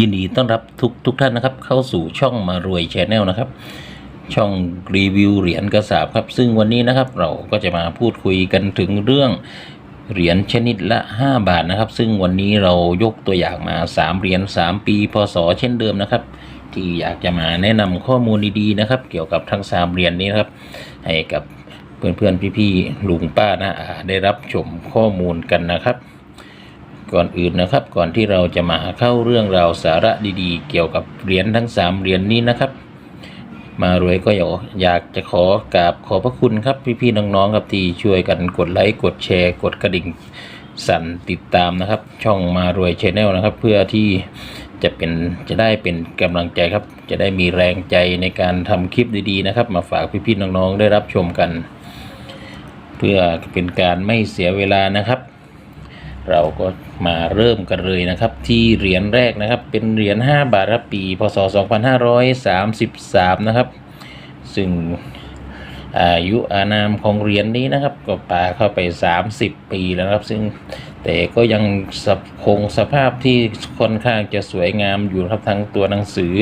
ยินดีต้อนรับทุกทุกท่านนะครับ เข้าสู่ช่องมารวยชแนลนะครับ ช่องรีวิวเหรียญกระสาบครับ ซึ่งวันนี้นะครับเราก็จะมาพูดคุยกันถึงเรื่องเหรียญชนิดละ 5 บาทนะครับ ซึ่งวันนี้เรายกตัวอย่างมา 3 เหรียญ3 ปีพศเช่นเดิมนะครับ ที่อยากจะมาแนะนำข้อมูลดีๆนะครับ เกี่ยวกับทั้ง 3 เหรียญนี้นะครับ ให้กับเพื่อนๆพี่ๆลุงป้านะอาได้รับชมข้อมูลกันนะครับ ก่อนอื่นนะครับ ก่อนที่เราจะมาเข้าเรื่องราวสาระดีๆ เกี่ยวกับเหรียญทั้ง 3เหรียญนี้นะครับ มารวยก็อยากจะขอกราบขอบพระคุณครับพี่ๆน้องๆครับที่ช่วยกันกดไลค์กดแชร์ กดกระดิ่งสั่นติดตามนะครับ ช่องมารวยชแนลนะครับ เพื่อที่จะเป็นจะได้เป็นกำลังใจครับ จะได้มีแรงใจในการทำคลิปดีๆนะครับ มาฝากพี่ๆน้องๆได้รับชมกัน เพื่อเป็นการไม่เสียเวลานะครับ เราก็มาเริ่มกันเลยนะครับ ที่เหรียญแรกนะครับ เป็นเหรียญ5บาทครับปีพศ 2533 นะครับ ซึ่งอายุอานามของเหรียญนี้นะครับ ก็ปาเข้าไป 30 ปีแล้วครับ ซึ่งแต่ก็ยังสภคงสภาพที่ค่อนข้างจะสวยงามอยู่ครับทั้งตัวหนังสือ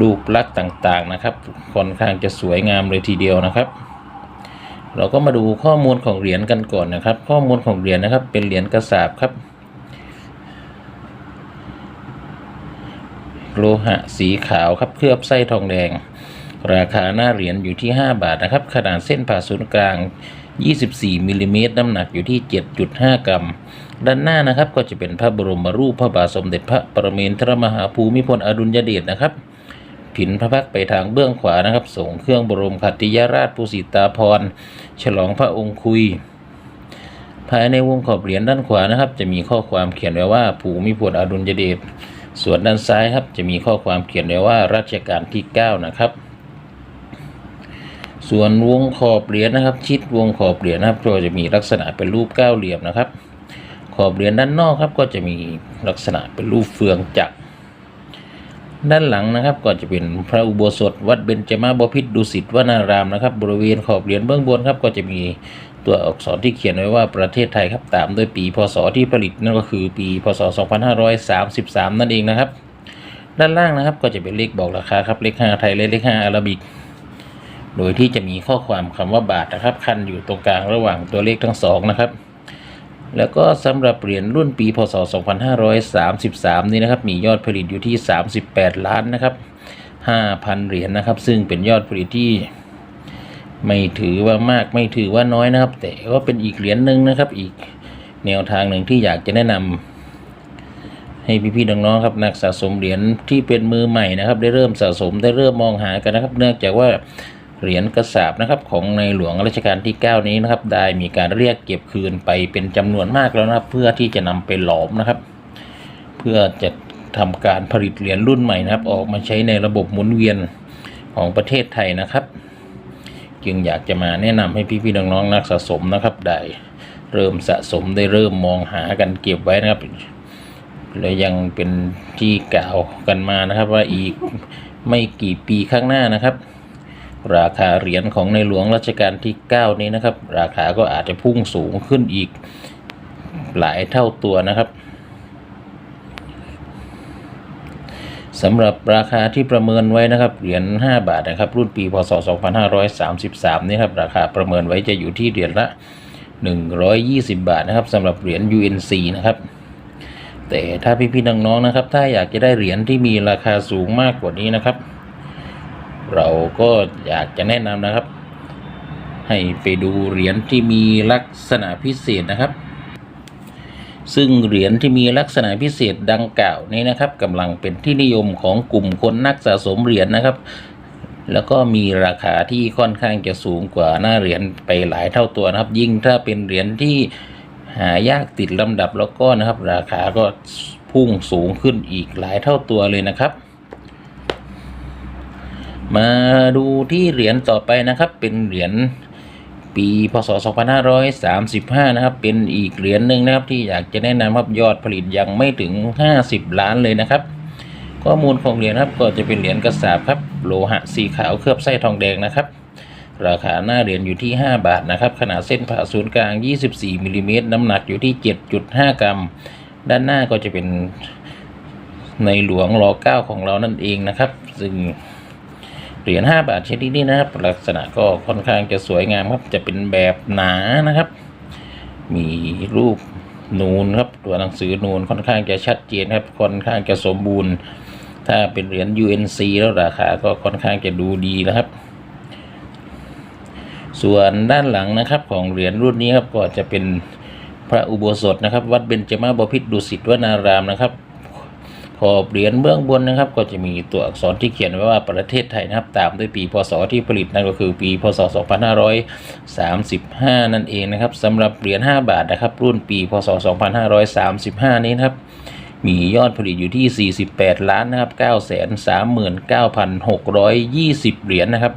รูปลักษณ์ต่างๆนะครับ ค่อนข้างจะสวยงามเลยทีเดียวนะครับ เราก็มาดูข้อมูลของเหรียญกันก่อนนะครับ ข้อมูลของเหรียญนะครับ เป็นเหรียญกระสาบครับ โลหะสีขาวครับเคลือบไส้ทองแดง ราคาหน้าเหรียญอยู่ที่ 5 บาทนะครับ ขนาดเส้นผ่าศูนย์กลาง 24มิลลิเมตรน้ำหนักอยู่ที่ 7.5 กรัม ด้านหน้านะครับก็จะเป็นพระบรมรูปพระบาทสมเด็จพระปรเมนทรมหาภูมิพลอดุลยเดชนะครับ ผินพระพักไปทางเบื้องขวานะครับส่งเครื่องบรมขัติยราชภูสิตาพรฉลองพระองค์คุย ภายในวงขอบเหรียญด้านขวานะครับ จะมีข้อความเขียนไว้ว่าภูมิพลอดุลยเดชส่วนด้านซ้ายครับจะมีข้อความเขียนไว้ว่ารัชกาลที่ 9 นะครับ ส่วนวงขอบเหรียญนะครับ ชิดวงขอบเหรียญนะครับก็จะมีลักษณะเป็นรูปเก้าเหลี่ยมนะครับ ขอบเหรียญด้านนอกครับก็จะมีลักษณะเป็นรูปเฟืองจักร ด้านหลังนะครับก็จะเป็นพระอุโบสถ วัดเบญจมาบพิตรดุสิตวนารามนะครับ บริเวณขอบเหรียญเบื้องบนครับก็จะมีตัวอักษรที่เขียนไว้ว่าประเทศไทยครับตามด้วยปีพศที่ผลิตนั่นก็คือปีพศ 2533 นั่นเองนะครับ ด้านล่างนะครับก็จะเป็นเลขบอกราคาครับเลข5ไทยและเลข5อาราบิก โดยที่จะมีข้อความคำว่าบาทนะครับ คันอยู่ตรงกลางระหว่างตัวเลขทั้งสองนะครับ แล้วก็สำหรับเหรียญรุ่นปีพศ 2533 นี้นะครับ มียอดผลิตอยู่ที่ 38 ล้านนะครับ 5,000 เหรียญนะครับ ซึ่งเป็นยอดผลิตที่ไม่ถือว่ามากไม่ถือว่าน้อยนะครับ แต่ก็เป็นอีกเหรียญหนึ่งนะครับ อีกแนวทางหนึ่งที่อยากจะแนะนำให้พี่ๆน้องๆครับนักสะสมเหรียญที่เป็นมือใหม่นะครับ ได้เริ่มสะสมได้เริ่มมองหากันนะครับ เนื่องจากว่า เหรียญกระสาบนะครับของในหลวงรัชกาลที่ 9 นี้นะครับ ได้มีการเรียกเก็บคืนไปเป็นจำนวนมากแล้วนะครับ เพื่อที่จะนำไปหลอมนะครับ เพื่อจะทำการผลิตเหรียญรุ่นใหม่นะครับ ออกมาใช้ในระบบหมุนเวียนของประเทศไทยนะครับ จึงอยากจะมาแนะนำให้พี่ๆน้องๆนักสะสมนะครับได้เริ่มสะสมได้เริ่มมองหากันเก็บไว้นะครับและยังเป็นที่กล่าวกันมานะครับ ว่าอีกไม่กี่ปีข้างหน้านะครับ ราคาเหรียญของในหลวงรัชกาลที่ 9 นี้นะครับ ราคาก็อาจจะพุ่งสูงขึ้นอีกหลายเท่าตัวนะครับสำหรับราคาที่ประเมินไว้นะครับเหรียญ5บาทนะครับ รุ่นปีพศ 2533 นี่ครับราคาประเมินไว้จะอยู่ที่เหรียญละ 120 บาทนะครับสำหรับเหรียญ UNC นะครับแต่ถ้าพี่ๆน้องๆนะครับ ถ้าอยากจะได้เหรียญที่มีราคาสูงมากกว่านี้นะครับ เราก็อยากจะแนะนำนะครับ ให้ไปดูเหรียญที่มีลักษณะพิเศษนะครับ ซึ่งเหรียญที่มีลักษณะพิเศษดังกล่าวนี้นะครับกำลังเป็นที่นิยมของกลุ่มคนนักสะสมเหรียญนะครับ แล้วก็มีราคาที่ค่อนข้างจะสูงกว่าหน้าเหรียญไปหลายเท่าตัวนะครับ ยิ่งถ้าเป็นเหรียญที่หายากติดลำดับแล้วก็นะครับ ราคาก็พุ่งสูงขึ้นอีกหลายเท่าตัวเลยนะครับ มาดูที่เหรียญต่อไปนะครับ เป็นเหรียญปีพศ 2535 นะครับ เป็นอีกเหรียญหนึ่งนะครับที่อยากจะแนะนำครับยอดผลิตยังไม่ถึง 50 ล้านเลยนะครับ ข้อมูลของเหรียญครับก็จะเป็นเหรียญกระสาบครับ โลหะสีขาวเคลือบไส้ทองแดงนะครับ ราคาหน้าเหรียญอยู่ที่ 5 บาทนะครับ ขนาดเส้นผ่าศูนย์กลาง 24มิลลิเมตรน้ำหนักอยู่ที่ 7.5 กรัม ด้านหน้าก็จะเป็นในหลวงรอเก้าของเรานั่นเองนะครับ ซึ่ง เหรียญ5บาทชนิดนี้นะครับ ลักษณะก็ค่อนข้างจะสวยงามครับ จะเป็นแบบหนานะครับ มีรูปนูนครับ ตัวหนังสือนูนค่อนข้างจะชัดเจนครับ ค่อนข้างจะสมบูรณ์ ถ้าเป็นเหรียญ UNC แล้วราคาก็ค่อนข้างจะดูดีนะครับส่วนด้านหลังนะครับของเหรียญรุ่นนี้ครับก็จะเป็นพระอุโบสถนะครับ วัดเบญจมาบพิตรดุสิตวนารามนะครับ ขอบเหรียญเบื้องบนนะครับ ก็จะมีตัวอักษรที่เขียนไว้ว่าประเทศไทยนะครับ ตามด้วยปีพศที่ผลิตนั่นก็คือปีพศ 2535 นั่นเองนะครับสำหรับเหรียญ5บาทนะครับ รุ่นปีพศ 2535 นี้นะครับมียอดผลิตอยู่ที่ 48 ล้านนะครับ 939,620 เหรียญนะครับ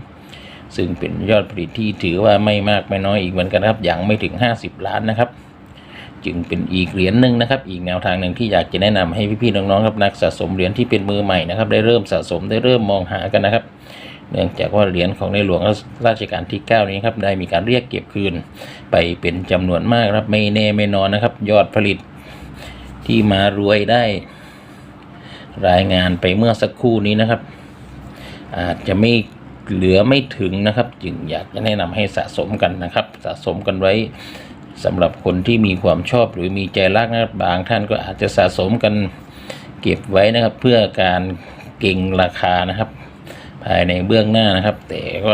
ซึ่งเป็นยอดผลิตที่ถือว่าไม่มากไม่น้อยอีกเหมือนกันครับยังไม่ถึง 50 ล้านนะครับ จึงเป็นอีกเหรียญหนึ่งนะครับ อีกแนวทางหนึ่งที่อยากจะแนะนำให้พี่ๆน้องๆครับนักสะสมเหรียญที่เป็นมือใหม่นะครับ ได้เริ่มสะสมได้เริ่มมองหากันนะครับ เนื่องจากว่าเหรียญของในหลวงราชการที่ 9 นี้ครับได้มีการเรียกเก็บคืน ไปเป็นจำนวนมากครับไม่แน่ไม่นอนนะครับ ยอดผลิตที่มารวยได้ รายงานไปเมื่อสักครู่นี้นะครับ อาจจะไม่เหลือไม่ถึงนะครับ จึงอยากจะแนะนำให้สะสมกันนะครับ สะสมกันไว้ สำหรับคนที่มีความชอบหรือมีใจรักนะครับบางท่านก็อาจจะสะสมกันเก็บไว้นะครับ เพื่อการเก่งราคานะครับ ภายในเบื้องหน้านะครับ แต่ก็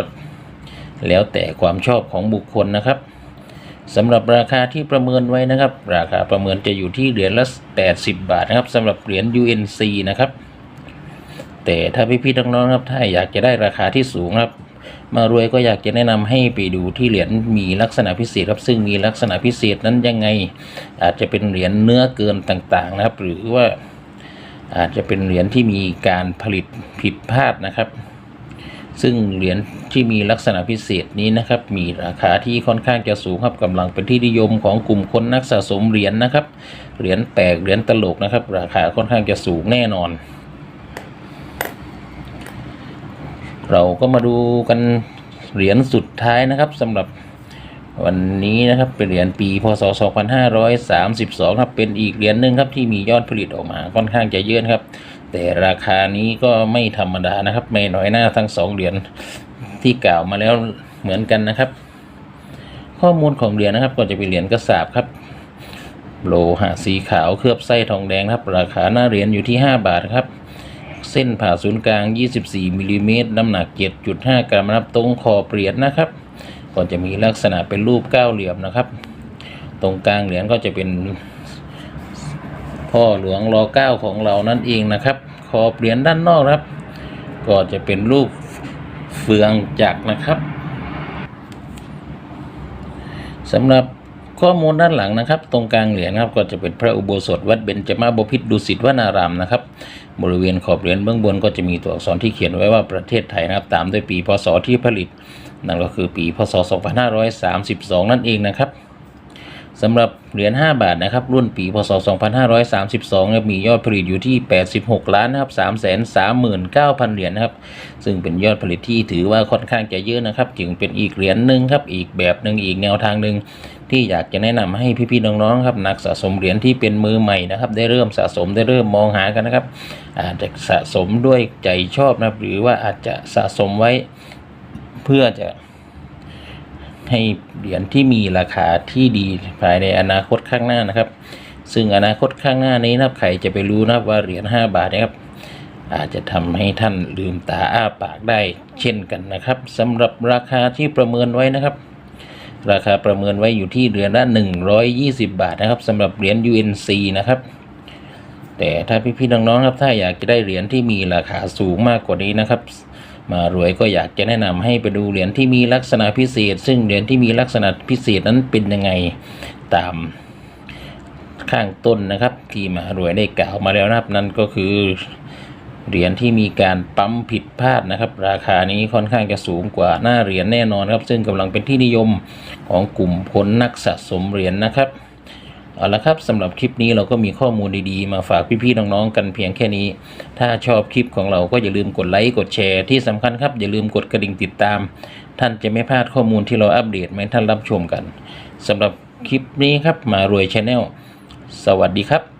แล้วแต่ความชอบของบุคคลนะครับสำหรับราคาที่ประเมินไว้นะครับ ราคาประเมินจะอยู่ที่เหรียญละ 80 บาทนะครับสำหรับเหรียญ UNC นะครับ แต่ถ้าพี่ๆน้องๆครับถ้าอยากจะได้ราคาที่สูงครับ มารวยก็อยากจะแนะนำให้ไปดูที่เหรียญมีลักษณะพิเศษครับซึ่งมีลักษณะพิเศษนั้นยังไง อาจจะเป็นเหรียญเนื้อเกินต่างๆนะครับ หรือว่าอาจจะเป็นเหรียญที่มีการผลิตผิดพลาดนะครับ ซึ่งเหรียญที่มีลักษณะพิเศษนี้นะครับ มีราคาที่ค่อนข้างจะสูงครับกำลังเป็นที่นิยมของกลุ่มคนนักสะสมเหรียญนะครับเหรียญแปลกเหรียญตลกนะครับ ราคาค่อนข้างจะสูงแน่นอน เราก็มาดูกันเหรียญสุดท้ายนะครับสำหรับวันนี้นะครับเป็นเหรียญปีพศ 2532ครับเป็นอีกเหรียญหนึ่งครับที่มียอดผลิตออกมาค่อนข้างจะเยอะนะครับ แต่ราคานี้ก็ไม่ธรรมดานะครับไม่น้อยหน้าทั้งสองเหรียญที่กล่าวมาแล้วเหมือนกันนะครับ ข้อมูลของเหรียญนะครับก็จะเป็นเหรียญกระสาบครับโลหะสีขาวเคลือบไส้ทองแดงครับ ราคาหน้าเหรียญอยู่ที่ 5 บาทครับ ส้นผ่าศูนย์กลาง 24มิลลิเมตรน้ำหนัก 7.5 กรัมนะครับตรงขอบเหรียญนะครับ ก็จะมีลักษณะเป็นรูปเก้าเหลี่ยมนะครับ ตรงกลางเหรียญก็จะเป็นพ่อหลวงรอเก้าของเรานั่นเองนะครับ ขอบเหรียญด้านนอกครับ ก็จะเป็นรูปเฟืองจักรนะครับสำหรับข้อมูลด้านหลังนะครับ ตรงกลางเหรียญครับก็จะเป็นพระอุโบสถวัดเบญจมาบพิตรดุสิตวนารามนะครับ บริเวณขอบเหรียญเบื้องบนก็จะมีตัวอักษรที่เขียนไว้ว่าประเทศไทยนะครับ ตามด้วยปีพศที่ผลิต นั่นก็คือปีพศ 2532 นั่นเองนะครับสำหรับเหรียญ5บาทนะครับ รุ่นปีพศ 2532เนี่ยมียอดผลิตอยู่ที่ 86 ล้านนะครับ 339,000 เหรียญนะครับ ซึ่งเป็นยอดผลิตที่ถือว่าค่อนข้างจะเยอะนะครับ จึงเป็นอีกเหรียญหนึ่งครับ อีกแบบหนึ่งอีกแนวทางหนึ่ง ที่อยากจะแนะนำให้พี่ๆน้องๆครับนักสะสมเหรียญที่เป็นมือใหม่นะครับ ได้เริ่มสะสมได้เริ่มมองหากันนะครับ อาจจะสะสมด้วยใจชอบนะครับ หรือว่าอาจจะสะสมไว้เพื่อจะให้เหรียญที่มีราคาที่ดีภายในอนาคตข้างหน้านะครับ ซึ่งอนาคตข้างหน้านี้นะครับใครจะไปรู้นะว่าเหรียญ5บาทนะครับ อาจจะทำให้ท่านลืมตาอ้าปากได้เช่นกันนะครับสำหรับราคาที่ประเมินไว้นะครับ ราคาประเมินไว้อยู่ที่เหรียญละ 120 บาทนะครับสำหรับเหรียญ UNC นะครับ แต่ถ้าพี่ๆน้องๆครับถ้าอยากจะได้เหรียญที่มีราคาสูงมากกว่านี้นะครับ มารวยก็อยากจะแนะนำให้ไปดูเหรียญที่มีลักษณะพิเศษ ซึ่งเหรียญที่มีลักษณะพิเศษนั้นเป็นยังไงตามข้างต้นนะครับ ที่มารวยได้กล่าวมาแล้วนะครับนั่นก็คือ เหรียญที่มีการปั๊มผิดพลาดนะครับ ราคานี้ค่อนข้างจะสูงกว่าหน้าเหรียญแน่นอนครับ ซึ่งกำลังเป็นที่นิยมของกลุ่มคนนักสะสมเหรียญนะครับเอาละครับสำหรับคลิปนี้เราก็มีข้อมูลดีๆ มาฝากพี่ๆน้องๆกันเพียงแค่นี้ ถ้าชอบคลิปของเราก็อย่าลืมกดไลค์กดแชร์ที่สำคัญครับอย่าลืมกดกระดิ่งติดตาม ท่านจะไม่พลาดข้อมูลที่เราอัปเดตให้ท่านรับชมกันสำหรับคลิปนี้ครับมารวยชาแนลสวัสดีครับ